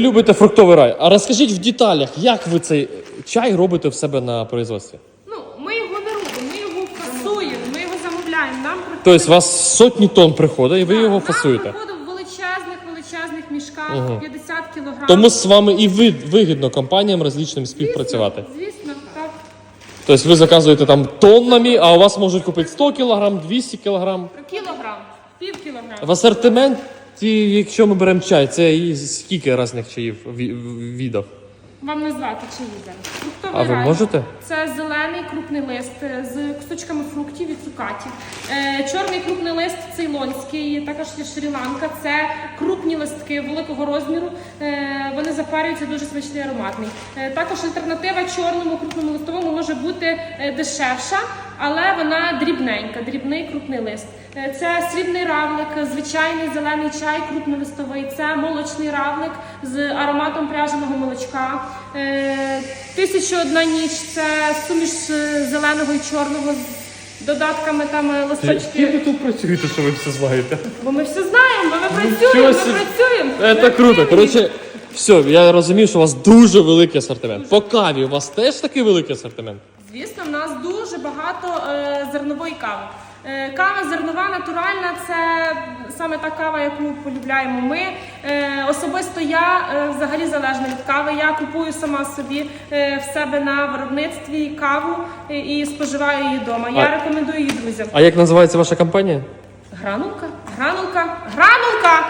Любите фруктовий рай. А розкажіть в деталях, як ви цей чай робите в себе на производстві? Ну, ми його не робимо, ми його фасуємо, ми його замовляємо. Нам приходить- Тобто у вас сотні тонн приходить, і ви Так, його нам фасуєте. приходить в величезних, величезних мішках, 50 кілограм. Тому з вами і ви вигідно компаніям розлічним співпрацювати. Звісно, так. Тобто ви заказуєте там тоннами, а у вас можуть купити 100 кг, 200 кг. Кілограм, пів кілограма. В асортименті, якщо ми беремо чай, це і скільки різних чаїв ві- відів? Вам назвати чи їде? Фруктовий А ви рай. можете? Це зелений крупний лист е, з кусочками фруктів і цукатів. Е, чорний крупний лист цейлонський, також є Шрі-Ланка. Це крупні листки великого розміру. Е, вони запарюються дуже смачний ароматний. Е, також альтернатива чорному крупному листовому може бути е, дешевша, але вона дрібненька, дрібний крупний лист. Е, Це срібний равлик, звичайний зелений чай, крупнолистовий. Це молочний равлик з ароматом пряженого молочка. Тисяча одна ніч це суміш зеленого і чорного з додатками там листочки. тут працюєте, що ви все знаєте? Бо ми все знаємо, бо ми працюємо, ми працюємо. Це круто. Коротше, все, я розумію, що у вас дуже великий асортимент. По каві у вас теж такий великий асортимент? Звісно, в нас дуже багато е, зернової кави. Е, кава зернова, натуральна це саме та кава, яку полюбляємо ми. Е, особисто я е, взагалі залежна від кави. Я купую сама собі е, в себе на виробництві каву е, і споживаю її вдома. Я А- рекомендую її друзям. А як називається ваша компанія? Гранулка, гранулка, гранулка!